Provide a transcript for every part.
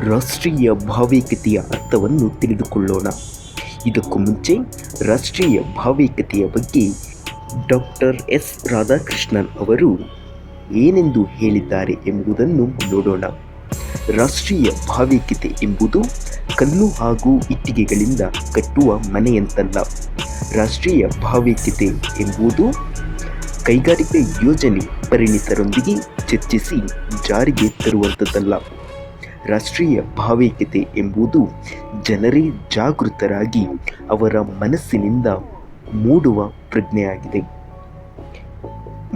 ರಾಷ್ಟ್ರೀಯ ಭಾವೈಕ್ಯತೆಯ ಅರ್ಥವನ್ನು ತಿಳಿದುಕೊಳ್ಳೋಣ. ಇದಕ್ಕೂ ಮುಂಚೆ ರಾಷ್ಟ್ರೀಯ ಭಾವೈಕ್ಯತೆಯ ಬಗ್ಗೆ ಡಾಕ್ಟರ್ ಎಸ್. ರಾಧಾಕೃಷ್ಣನ್ ಅವರು ಏನೆಂದು ಹೇಳಿದ್ದಾರೆ ಎಂಬುದನ್ನು ನೋಡೋಣ. ರಾಷ್ಟ್ರೀಯ ಭಾವೈಕ್ಯತೆ ಎಂಬುದು ಕಲ್ಲು ಹಾಗೂ ಇಟ್ಟಿಗೆಗಳಿಂದ ಕಟ್ಟುವ ಮನೆಯಂತಲ್ಲ. ರಾಷ್ಟ್ರೀಯ ಭಾವೈಕ್ಯತೆ ಎಂಬುದು ಕೈಗಾರಿಕೆ ಯೋಜನೆ ಪರಿಣಿತರೊಂದಿಗೆ ಚರ್ಚಿಸಿ ಜಾರಿಗೆ ತರುವಂಥದ್ದಲ್ಲ. ರಾಷ್ಟ್ರೀಯ ಭಾವೈಕ್ಯತೆ ಎಂಬುದು ಜನರೇ ಜಾಗೃತರಾಗಿ ಅವರ ಮನಸ್ಸಿನಿಂದ ಮೂಡುವ ಪ್ರಜ್ಞೆಯಾಗಿದೆ.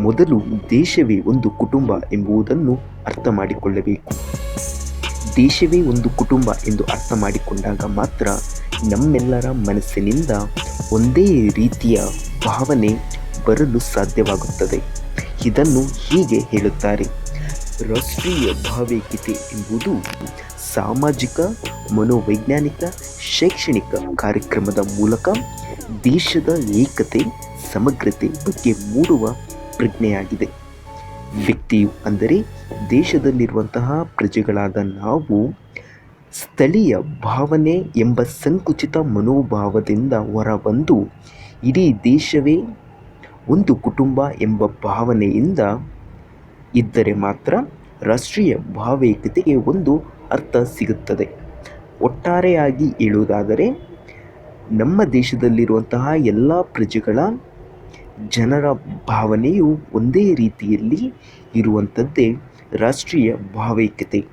ಮೊದಲು ದೇಶವೇ ಒಂದು ಕುಟುಂಬ ಎಂಬುದನ್ನು ಅರ್ಥ ಮಾಡಿಕೊಳ್ಳಬೇಕು ದೇಶವೇ ಒಂದು ಕುಟುಂಬ ಎಂದು ಅರ್ಥ ಮಾಡಿಕೊಂಡಾಗ ಮಾತ್ರ ನಮ್ಮೆಲ್ಲರ ಮನಸ್ಸಿನಿಂದ ಒಂದೇ ರೀತಿಯ ಭಾವನೆ ಬರಲು ಸಾಧ್ಯವಾಗುತ್ತದೆ. ಇದನ್ನು ಹೀಗೆ ಹೇಳುತ್ತಾರೆ. ರಾಷ್ಟ್ರೀಯ ಭಾವೈಕ್ಯತೆ ಎಂಬುದು ಸಾಮಾಜಿಕ, ಮನೋವೈಜ್ಞಾನಿಕ, ಶೈಕ್ಷಣಿಕ ಕಾರ್ಯಕ್ರಮದ ಮೂಲಕ ದೇಶದ ಏಕತೆ, ಸಮಗ್ರತೆ ಬಗ್ಗೆ ಮೂಡುವ ಪ್ರಜ್ಞೆಯಾಗಿದೆ. ವ್ಯಕ್ತಿಯು ಅಂದರೆ ದೇಶದಲ್ಲಿರುವಂತಹ ಪ್ರಜೆಗಳಾದ ನಾವು ಸ್ಥಳೀಯ ಭಾವನೆ ಎಂಬ ಸಂಕುಚಿತ ಮನೋಭಾವದಿಂದ ಹೊರಬಂದು ಇಡೀ ದೇಶವೇ ಒಂದು ಕುಟುಂಬ ಎಂಬ ಭಾವನೆಯಿಂದ ಇದ್ದರೆ ಮಾತ್ರ ರಾಷ್ಟ್ರೀಯ ಭಾವೈಕ್ಯತೆಗೆ ಒಂದು ಅರ್ಥ ಸಿಗುತ್ತದೆ. ಒಟ್ಟಾರೆಯಾಗಿ ಹೇಳುವುದಾದರೆ, ನಮ್ಮ ದೇಶದಲ್ಲಿರುವಂತಹ ಎಲ್ಲ ಪ್ರಜೆಗಳ ಜನರ ಭಾವನೆಯು ಒಂದೇ ರೀತಿಯಲ್ಲಿ ಇರುವಂಥದ್ದೇ ರಾಷ್ಟ್ರೀಯ ಭಾವೈಕ್ಯತೆ.